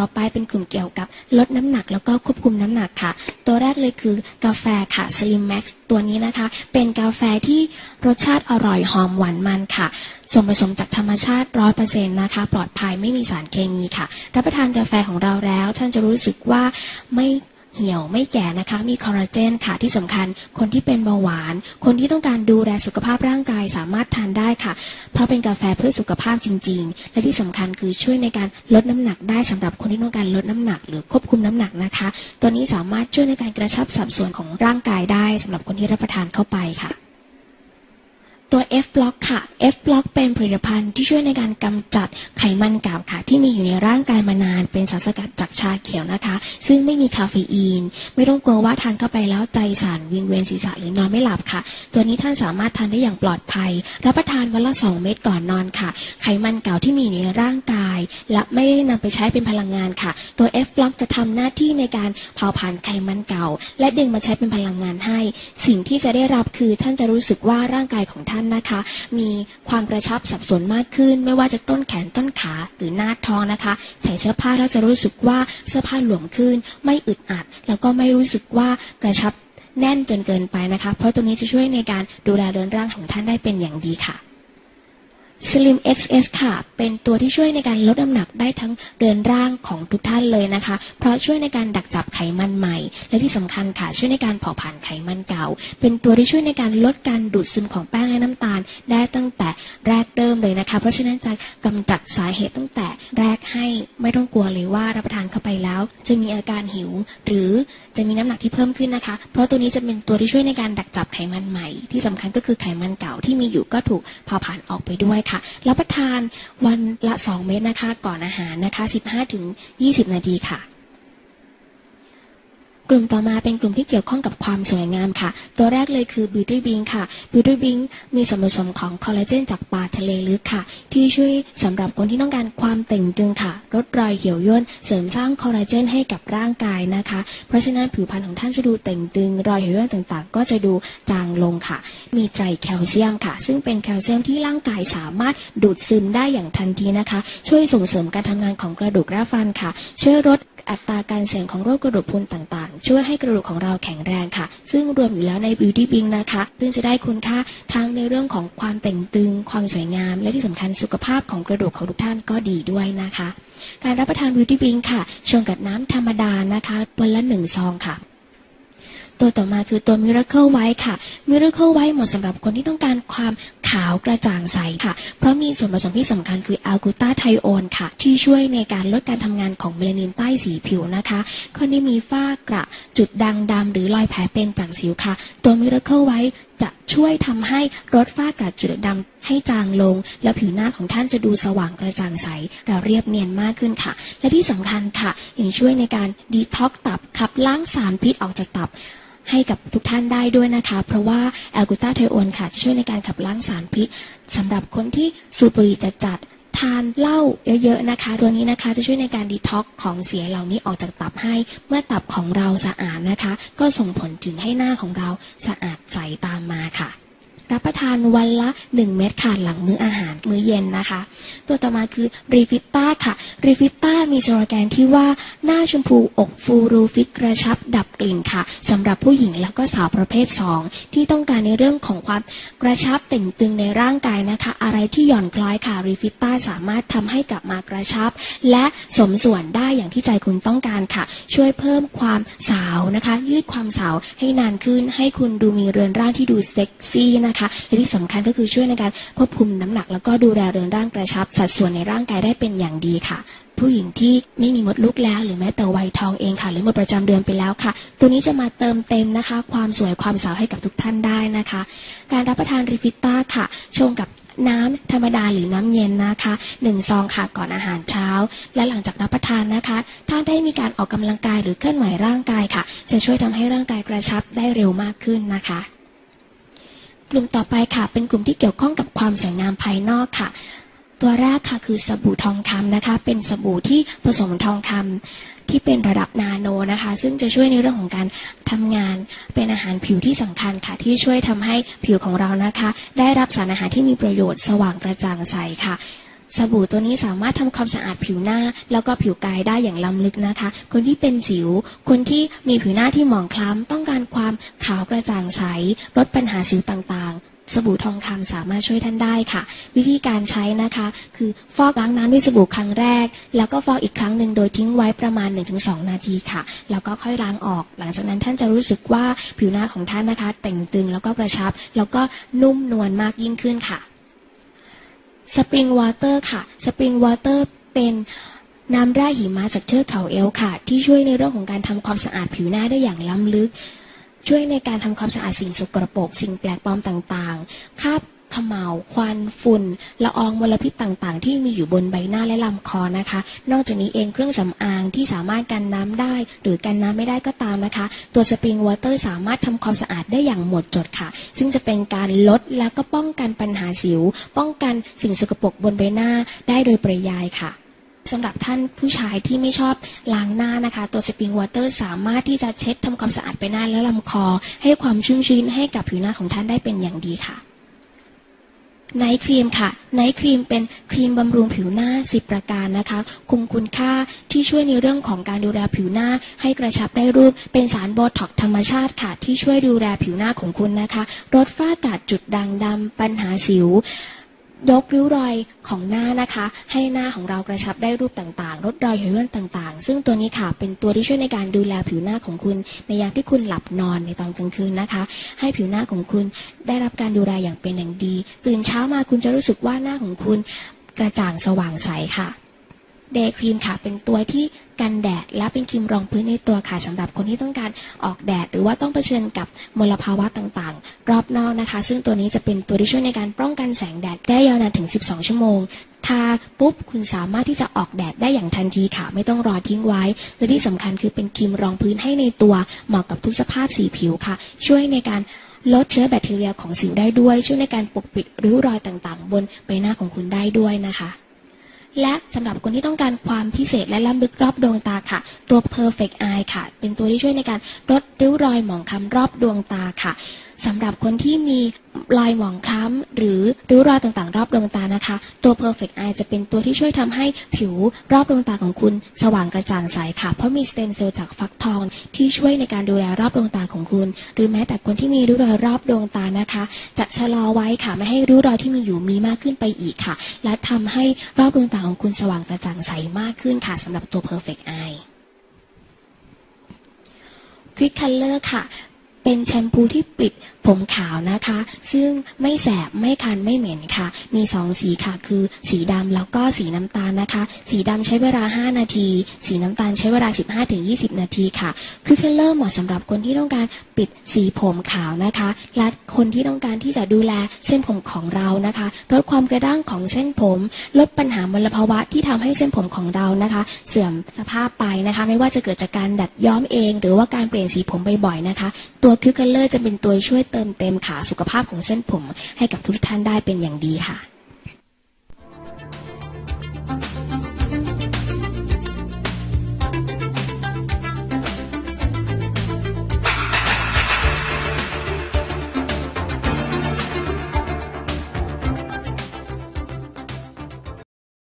ต่อไปเป็นกลุ่มเกี่ยวกับลดน้ำหนักแล้วก็ควบคุมน้ำหนักค่ะ ตัวแรกเลยคือกาแฟค่ะ Slim Max ตัวนี้นะคะ เป็นกาแฟที่รสชาติอร่อยหอมหวานมันค่ะส่วนผสมจากธรรมชาติ 100%นะคะ ปลอดภัยไม่มีสารเคมีค่ะ รับประทานกาแฟของเราแล้ว ท่านจะรู้สึกว่าไม่ เหี่ยวไม่แก่นะคะ มีคอลลาเจนค่ะที่สำคัญ คนที่เป็นเบาหวาน คนที่ต้องการดูแลสุขภาพร่างกายสามารถทานได้ค่ะ เพราะเป็นกาแฟเพื่อสุขภาพจริง ๆ และที่สำคัญคือช่วยในการลดน้ำหนักได้สำหรับคนที่ต้องการลดน้ำหนัก หรือควบคุมน้ำหนักนะคะ ตัวนี้สามารถช่วยในการกระชับสัดส่วนของร่างกายได้สำหรับคนที่รับประทานเข้าไปค่ะ ตัว F block ค่ะ F block เป็นผลิตภัณฑ์ที่ช่วยในการกำจัดไขมันเก่าค่ะ ที่มีอยู่ในร่างกายมานาน เป็นสารสกัดจากชาเขียวนะคะ ซึ่งไม่มีคาเฟอีน ไม่ต้องกลัวว่าทานเข้าไปแล้วใจสั่นวิงเวียนศีรษะหรือนอนไม่หลับค่ะ ตัวนี้ท่านสามารถทานได้อย่างปลอดภัย รับประทานวันละ 2 เม็ดก่อนนอนค่ะ ไขมันเก่าที่มีอยู่ในร่างกาย และไม่ได้นำไปใช้เป็นพลังงานค่ะ ตัว F block จะทำหน้าที่ในการเผาผลาญไขมันเก่า และดึงมาใช้เป็นพลังงานให้ สิ่งที่จะได้รับคือท่านจะรู้สึกว่าร่างกายของท่านนะคะ มีความกระชับสับสนมากขึ้น ไม่ว่าจะต้นแขนต้นขาหรือหน้าท้องนะคะใส่เสื้อผ้าเราจะรู้สึกว่าเสื้อผ้าหลวมขึ้น ไม่อึดอัด แล้วก็ไม่รู้สึกว่ากระชับแน่นจนเกินไปนะคะ เพราะตรงนี้จะช่วยในการดูแลเรือนร่างของท่านได้เป็นอย่างดีค่ะ Slim XS ค่ะ เป็นตัวที่ช่วยในการลดน้ำหนักได้ทั้งเรือนร่างของทุกท่านเลยนะคะ เพราะช่วยในการดักจับไขมันใหม่ และที่สำคัญค่ะ ช่วยในการเผาผลาญไขมันเก่า เป็นตัวที่ช่วยในการลดการดูดซึมของแป้งและน้ำตาล ได้ตั้งแต่แรกเริ่มเลยนะคะ เพราะฉะนั้นจะกำจัดสาเหตุตั้งแต่แรกให้ไม่ต้องกลัวเลยว่ารับประทานเข้าไปแล้ว จะมีอาการหิว หรือจะมีน้ำหนักที่เพิ่มขึ้นนะคะ เพราะตัวนี้จะเป็นตัวที่ช่วยในการดักจับไขมันใหม่ ที่สำคัญก็คือไขมันเก่าที่มีอยู่ก็ถูกเผาผลาญออกไปด้วยค่ะรับประทานวันละ 2 เม็ดนะคะ ก่อนอาหารนะคะ 15-20 นาทีค่ะ กลุ่มต่อมาเป็นกลุ่มที่เกี่ยวข้องกับความสวยงามค่ะ ตัวแรกเลยคือ Beauty Bing ค่ะ Beauty Bing มีส่วนผสมของคอลลาเจนจากปลาทะเลลึกค่ะ ที่ช่วยสำหรับคนที่ต้องการความเต่งตึงค่ะ ลดรอยเหี่ยวย่นเสริมสร้างคอลลาเจนให้กับร่างกายนะคะ เพราะฉะนั้นผิวพรรณของท่านจะดูเต่งตึง รอยเหี่ยวย่นต่างๆ ก็จะดูจางลงค่ะ มีไตรแคลเซียมค่ะ ซึ่งเป็นแคลเซียมที่ร่างกายสามารถดูดซึมได้อย่างทันทีนะคะ ช่วยส่งเสริมการทำงานของกระดูกและฟันค่ะ ช่วยลดอัตราการเสี่ยงของโรคกระดูกพรุนต่างๆช่วยให้กระดูกของเราแข็งแรงค่ะ ซึ่งรวมอยู่แล้วใน Beauty Bing นะคะ ซึ่งจะได้คุณค่าทั้งในเรื่องของความเต่งตึง ความสวยงาม และที่สำคัญสุขภาพของกระดูกของทุกท่านก็ดีด้วยนะคะ การรับประทาน Beauty Bing ค่ะชงกับน้ำธรรมดานะคะวันละหนึ่งซองค่ะ ตัวต่อมาคือตัว Miracle White ค่ะ Miracle White เหมาะสำหรับคนที่ต้องการความขาวกระจ่างใสค่ะ เพราะมีส่วนผสมที่สำคัญคืออัลกูตาไทโอนค่ะ ที่ช่วยในการลดการทำงานของเมลานินใต้สีผิวนะคะ คนที่มีฝ้ากระจุดด่างดำหรือรอยแผลเป็นจากสิวค่ะ ตัว Miracle White จะช่วยทำให้ลดฝ้ากระจุดดำให้จางลง และผิวหน้าของท่านจะดูสว่างกระจ่างใสและเรียบเนียนมากขึ้นค่ะ และที่สำคัญค่ะยังช่วยในการดีท็อกตับขับล้างสารพิษออกจากตับ ให้กับทุกท่านได้ด้วยนะคะ เพราะว่าแอลกูตาไทโอนค่ะจะช่วยในการขับล้างสารพิษสำหรับคนที่สูบบุหรี่จัดๆทานเหล้าเยอะๆนะคะ ตัวนี้นะคะจะช่วยในการดีท็อกของเสียเหล่านี้ออกจากตับให้ เมื่อตับของเราสะอาดนะคะ ก็ส่งผลถึงให้หน้าของเราสะอาดใสตามมาค่ะ รับประทานวันละ 1 เม็ดค่ะหลังมื้ออาหารมื้อเย็นนะคะ ตัวต่อมาคือรีฟิต้าค่ะรีฟิต้ามีสโลแกนที่ว่าหน้าชมพูอกฟูรูฟิตกระชับดับกลิ่นค่ะสำหรับผู้หญิงแล้วก็สาวประเภท 2 ที่ต้องการในเรื่องของความกระชับเต่งตึงในร่างกายนะคะ อะไรที่หย่อนคล้อยค่ะรีฟิต้าสามารถทำให้กลับมากระชับ และสมส่วนได้อย่างที่ใจคุณต้องการค่ะ ช่วยเพิ่มความสาวนะคะ ยืดความสาวให้นานขึ้นให้คุณดูมีเรือนร่างที่ดูเซ็กซี่นะคะนะคะและที่สำคัญก็คือช่วยในการควบคุมน้ำหนัก แล้วก็ดูแลเรือนร่างกระชับ สัดส่วนในร่างกายได้เป็นอย่างดีค่ะ ผู้หญิงที่ไม่มีมดลูกแล้ว หรือแม้แต่วัยทองเองค่ะ หรือหมดประจำเดือนไปแล้วค่ะ ตัวนี้จะมาเติมเต็มนะคะ ความสวยความสาวให้กับทุกท่านได้นะคะ การรับประทานริฟิต้าค่ะชงกับน้ำธรรมดาหรือน้ำเย็นนะคะหนึ่งซองค่ะก่อนอาหารเช้า และหลังจากรับประทานนะคะ ถ้าได้มีการออกกำลังกายหรือเคลื่อนไหวร่างกายค่ะ จะช่วยทำให้ร่างกายกระชับได้เร็วมากขึ้นนะคะ กลุ่มต่อไปค่ะ เป็นกลุ่มที่เกี่ยวข้องกับความสวยงามภายนอกค่ะ ตัวแรกค่ะคือสบู่ทองคำนะคะ เป็นสบู่ที่ผสมทองคำที่เป็นระดับนาโนนะคะ ซึ่งจะช่วยในเรื่องของการทำงานเป็นอาหารผิวที่สำคัญค่ะ ที่ช่วยทำให้ผิวของเรานะคะ ได้รับสารอาหารที่มีประโยชน์สว่างกระจ่างใสค่ะ สบู่ตัวนี้สามารถทำความสะอาดผิวหน้า แล้วก็ผิวกายได้อย่างล้ำลึกนะคะ คนที่เป็นสิว คนที่มีผิวหน้าที่หมองคล้ำต้องการความขาวกระจ่างใส ลดปัญหาสิวต่างๆ สบู่ทองคำสามารถช่วยท่านได้ค่ะ วิธีการใช้นะคะ คือฟอกล้างน้ำด้วยสบู่ครั้งแรก แล้วก็ฟอกอีกครั้งหนึ่งโดยทิ้งไว้ประมาณ 1-2 นาทีค่ะ แล้วก็ค่อยล้างออก หลังจากนั้นท่านจะรู้สึกว่าผิวหน้าของท่านนะคะ แต่งตึงแล้วก็กระชับ แล้วก็นุ่มนวลมากยิ่งขึ้นค่ะ สปริงวอเตอร์ค่ะสปริงวอเตอร์เป็นน้ำแร่หิมะจากเทือกเขาเอลค่ะ ที่ช่วยในเรื่องของการทำความสะอาดผิวหน้าได้อย่างล้ำลึก ช่วยในการทำความสะอาดสิ่งสกรปรกสิ่งแปลกปลอมต่างๆคราบ ขมาวควันฝุ่นละอองมลพิษต่างๆ ที่มีอยู่บนใบหน้าและลำคอนะคะ นอกจากนี้เองเครื่องสำอางที่สามารถกันน้ำได้ หรือกันน้ำไม่ได้ก็ตามนะคะ ตัวสปริงวอเตอร์สามารถทำความสะอาดได้อย่างหมดจดค่ะ ซึ่งจะเป็นการลดและก็ป้องกันปัญหาสิว ป้องกันสิ่งสกปรกบนใบหน้าได้โดยปริยายค่ะสำหรับท่านผู้ชายที่ไม่ชอบล้างหน้านะคะ ตัวสปริงวอเตอร์สามารถที่จะเช็ดทำความสะอาดใบหน้าและลำคอ ให้ความชุ่มชื้นให้กับผิวหน้าของท่านได้เป็นอย่างดีค่ะ ไนท์ครีมค่ะไนท์ครีมเป็นครีมบำรุงผิวหน้า 10 ประการนะคะคุมคุณค่าที่ช่วยในเรื่องของการดูแลผิวหน้า ให้กระชับได้รูป เป็นสารโบท็อกธรรมชาติค่ะ ที่ช่วยดูแลผิวหน้าของคุณนะคะลดฝ้ากัดจุดด่างดำปัญหาสิว ยกริ้วรอยของหน้านะคะ ให้หน้าของเรากระชับได้รูปต่างๆลดรอยหย่อนย่นต่างๆ ซึ่งตัวนี้ค่ะเป็นตัวที่ช่วยในการดูแลผิวหน้าของคุณ ในยามที่คุณหลับนอนในตอนกลางคืนนะคะ ให้ผิวหน้าของคุณได้รับการดูแลอย่างเป็นอย่างดี ตื่นเช้ามาคุณจะรู้สึกว่าหน้าของคุณกระจ่างสว่างใสค่ะ เดย์ครีมค่ะ เป็นตัวที่กันแดด และเป็นครีมรองพื้นในตัวค่ะสำหรับคนที่ต้องการออกแดด หรือว่าต้องเผชิญกับมลภาวะต่างๆ รอบนอกนะคะ ซึ่งตัวนี้จะเป็นตัวที่ช่วยในการป้องกันแสงแดดได้ยาวนานถึง 12 ชั่วโมงทาปุ๊บคุณสามารถที่จะออกแดดได้อย่างทันทีค่ะ ไม่ต้องรอทิ้งไว้ และที่สำคัญคือเป็นครีมรองพื้นให้ในตัวเหมาะกับทุกสภาพสีผิวค่ะ ช่วยในการลดเชื้อแบคทีเรียของสิวได้ด้วย ช่วยในการปกปิดริ้วรอยต่างๆ บนใบหน้าของคุณได้ด้วยนะคะ และสำหรับคนที่ต้องการความพิเศษและล้ำลึกรอบดวงตาค่ะ ตัว Perfect Eye ค่ะ เป็นตัวที่ช่วยในการลดริ้วรอยหมองคล้ำรอบดวงตาค่ะ สำหรับคนที่มีรอยหมองคล้ำหรือริ้วรอยต่างๆ รอบดวงตานะคะ ตัว Perfect Eye จะเป็นตัวที่ช่วยทำให้ผิวรอบดวงตาของคุณสว่างกระจ่างใสค่ะ เพราะมีสเต็มเซลล์จากฟักทอง ที่ช่วยในการดูแลรอบดวงตาของคุณ หรือแม้แต่คนที่มีริ้วรอยรอบดวงตานะคะ จะชะลอไว้ค่ะไม่ให้ริ้วรอยที่มีอยู่มีมากขึ้นไปอีกค่ะ และทำให้รอบดวงตาของคุณสว่างกระจ่างใสมากขึ้นค่ะสำหรับตัว Perfect Eye Quick Color ค่ะ เป็นแชมพูที่ปิดผมขาวนะคะ ซึ่งไม่แสบไม่คันไม่เหม็นค่ะ มีสองสีค่ะ คือสีดำแล้วก็สีน้ำตาลนะคะ สีดำใช้เวลา 5 นาที สีน้ำตาลใช้เวลา 15-20 นาทีค่ะ คือเคลเลอร์เหมาะสำหรับคนที่ต้องการ ปิดสีผมขาวนะคะ และคนที่ต้องการที่จะดูแลเส้นผมของเรานะคะ ลดความกระด้างของเส้นผม ลดปัญหามลภาวะที่ทำให้เส้นผมของเรานะคะ เสื่อมสภาพไปนะคะ ไม่ว่าจะเกิดจากการดัดย้อมเอง หรือว่าการเปลี่ยนสีผมบ่อยๆนะคะ ตัวคิวเคลเลอร์จะเป็นตัวช่วยเติมเต็มขาสุขภาพของเส้นผม ให้กับทุกท่านได้เป็นอย่างดีค่ะ